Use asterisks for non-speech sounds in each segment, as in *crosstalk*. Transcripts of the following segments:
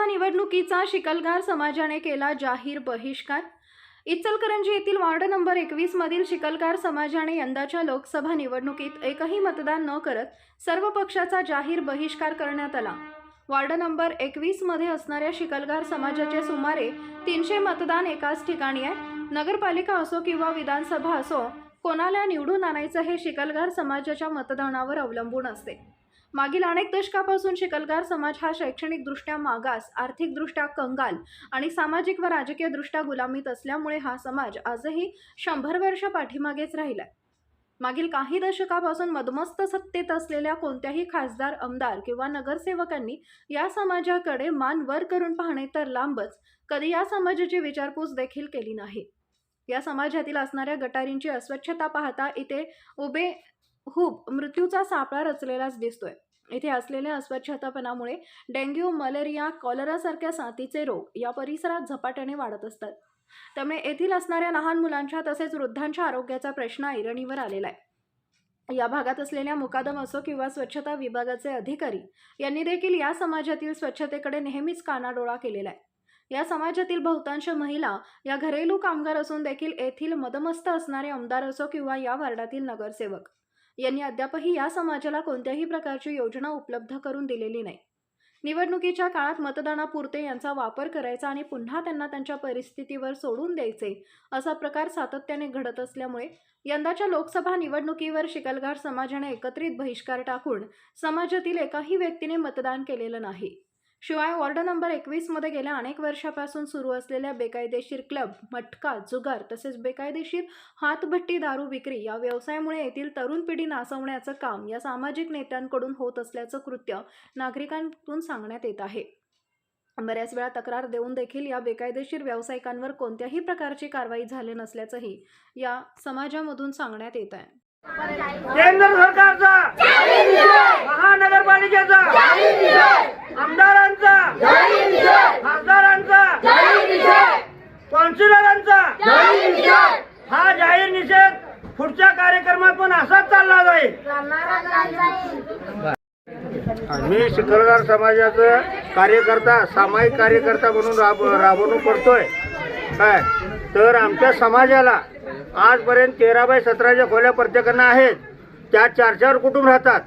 लोकसभा निवडणुकीचा शिकलगार समाजाने केला जाहीर बहिष्कार. इचलकरंजी येथील वार्ड नंबर एकवीस मधील शिकलगार समाजाने यंदाच्या लोकसभा निवडणुकीत एकही मतदान न करत सर्व पक्षाचा जाहीर बहिष्कार करण्यात आला. वार्ड नंबर एकवीसमध्ये असणाऱ्या शिकलगार समाजाचे सुमारे तीनशे मतदान एकाच ठिकाणी आहे. नगरपालिका असो किंवा विधानसभा असो कोणाला निवडून आणायचं हे शिकलगार समाजाच्या मतदानावर अवलंबून असते. मागील अनेक दशकापासून शिकलगार समाज हा शैक्षणिकदृष्ट्या मागास आर्थिकदृष्ट्या कंगाल आणि सामाजिक व राजकीयदृष्ट्या गुलामीत असल्यामुळे हा समाज आजही शंभर वर्ष पाठीमागेच राहिलाय. मागील काही दशकापासून मदमस्त सत्तेत असलेल्या कोणत्याही खासदार आमदार किंवा नगरसेवकांनी या समाजाकडे मान वर करून पाहणे तर लांबच कधी या समाजाची विचारपूस देखील केली नाही. या समाजातील असणाऱ्या गटारींची अस्वच्छता पाहता इथे उभे खूप मृत्यूचा सापळा रचलेलाच दिसतोय. इथे असलेल्या अस्वच्छतापणामुळे डेंग्यू मलेरिया कॉलरासारख्या साथीचे रोग या परिसरात झपाट्याने वाढत असतात. त्यामुळे येथील असणाऱ्या लहान मुलांच्या तसेच वृद्धांच्या आरोग्याचा प्रश्न ऐरणीवर आलेला आहे. या भागात असलेल्या मुकादम असो किंवा स्वच्छता विभागाचे अधिकारी यांनी देखील या समाजातील स्वच्छतेकडे नेहमीच कानाडोळा केलेला आहे. या समाजातील बहुतांश महिला या घरेलू कामगार असून देखील येथील मदमस्त असणारे आमदार असो किंवा या वार्डातील नगरसेवक. यांनी अद्यापही या समाजाला कोणत्याही प्रकारची योजना उपलब्ध करून दिलेली नाही. निवडणुकीच्या काळात मतदानापुरते यांचा वापर करायचा आणि पुन्हा त्यांना त्यांच्या परिस्थितीवर सोडून द्यायचे असा प्रकार सातत्याने घडत असल्यामुळे यंदाच्या लोकसभा निवडणुकीवर शिकलगार समाजाने एकत्रित बहिष्कार टाकून समाजातील एकाही व्यक्तीने मतदान केलेलं नाही. शिवाय वॉर्ड नंबर एकवीसमध्ये गेल्या अनेक वर्षापासून सुरू असलेल्या बेकायदेशीर क्लब मटका जुगार तसेच बेकायदेशीर हातभट्टी दारू विक्री या व्यवसायामुळे येथील तरुण पिढी नासवण्याचं काम या सामाजिक नेत्यांकडून होत असल्याचं कृत्य नागरिकांतून सांगण्यात येत आहे. बऱ्याच वेळा तक्रार देऊन देखील या बेकायदेशीर व्यावसायिकांवर कोणत्याही प्रकारची कारवाई झाली नसल्याचंही या समाजामधून सांगण्यात येत आहे. केंद्र सरकारचा महानगरपालिकेचा आमदारांचा खासदारांचा कौन्सिलरांचा हा जाहीर निषेध पुढच्या कार्यक्रमात पण असाच चालला जाईल. मी शिखरगार समाजाचं कार्यकर्ता सामायिक कार्यकर्ता म्हणून राब राबवणूक करतोय. काय? तर आमच्या समाजाला आजपर्यंत तेरा बाय सतराच्या खोल्या प्रत्येकांना आहेत. त्या चार चार कुटुंब राहतात?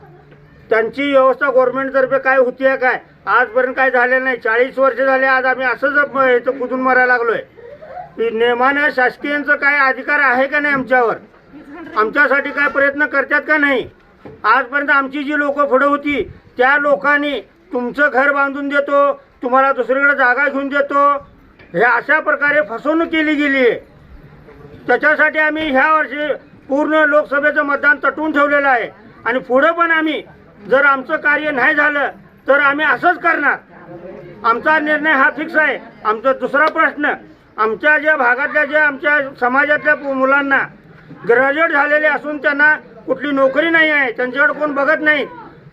त्यांची व्यवस्था गव्हर्नमेंटतर्फे काय होती आहे काय? आजपर्यंत काय झालेलं नाही. चाळीस वर्ष झाले आज आम्ही असंच याचं कुठून कुदून मारायला लागलोय. की नेमानं शासकीयांचं काय अधिकार आहे का नाही आमच्यावर? आमच्यासाठी काय प्रयत्न करतात का नाही? आजपर्यंत आमची जी लोक पुढं होती त्या लोकांनी तुमचं घर बांधून देतो तुम्हाला दुसरीकडे जागा घेऊन देतो हे अशा प्रकारे फसवणूक केली गेली आहे. त्याच्यासाठी आम्ही ह्या वर्षी पूर्ण लोकसभेचं मतदान तटवून ठेवलेलं आहे. आणि पुढं पण आम्ही जर आमचं कार्य नाही झालं तर आम्ही असंच करणार. आमचा निर्णय हा फिक्स आहे. आमचा दुसरा प्रश्न आमच्या ज्या भागातल्या ज्या आमच्या समाजातल्या मुलांना ग्रॅज्युएट झालेले असून त्यांना कुठली नोकरी नाही आहे त्यांच्याकडे कोण बघत नाही.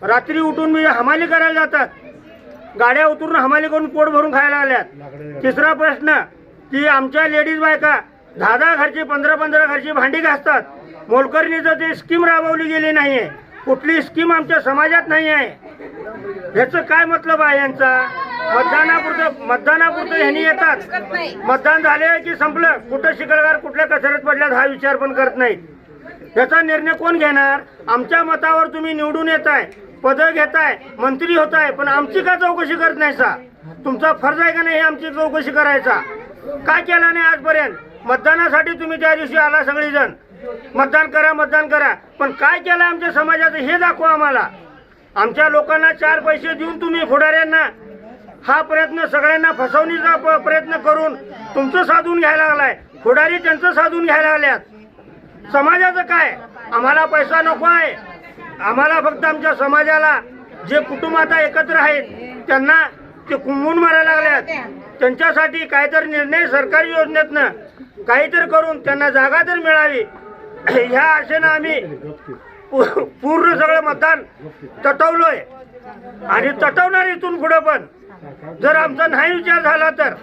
रात्री उठून मी हमाली करायला जातात. गाड्या उतरून हमाली करून पोट भरून खायला आल्यात. तिसरा प्रश्न की आमच्या लेडीज बायका दहा दहा घरची पंधरा पंधरा घरची भांडी घासतात. मोलकरणीचं ती स्कीम राबवली गेली नाही आहे कुठली स्कीम आमच्या समाजात नाही आहे ह्याचं काय मतलब आहे यांचा? मतदानापुरतं मतदानापुरतं ह्यांनी येतात. मतदान झाले की संपलं? कुठं शिकलगार कुठल्या कचऱ्यात पडल्यात हा विचार पण करत नाहीत. याचा निर्णय कोण घेणार? आमच्या मतावर तुम्ही निवडून येत आहे पदं घेताय मंत्री होताय पण आमची का चौकशी करत नाही सा? तुमचा फर्ज आहे का नाही हे आमची चौकशी करायचा? काय केला नाही आजपर्यंत? मतदानासाठी तुम्ही त्या दिवशी आला सगळेजण. मतदान करा मतदान करा. पण काय केलं आमच्या समाजाचं हे दाखवा आम्हाला. आमच्या लोकांना चार पैसे देऊन तुम्ही फुडाऱ्यांना हा प्रयत्न सगळ्यांना फसवणीचा प- प्रयत्न करून तुमचं साधून घ्यायला लागलाय. फुडारी त्यांचं साधून घ्यायला लागल्यात. समाजाचं काय? आम्हाला पैसा नको आहे. आम्हाला फक्त आमच्या समाजाला जे कुटुंब आता एकत्र आहेत त्यांना ते कुंबून मारायला लागल्यात. त्यांच्यासाठी काहीतरी निर्णय सरकारी योजनेतनं काहीतरी करून त्यांना जागा तर मिळावी. *clears throat* ह्या आशेनं आम्ही पूर्ण सगळं मतदान तटवलोय. आणि तटवणार इथून पुढं पण. जर आमचा नाही विचार झाला तर.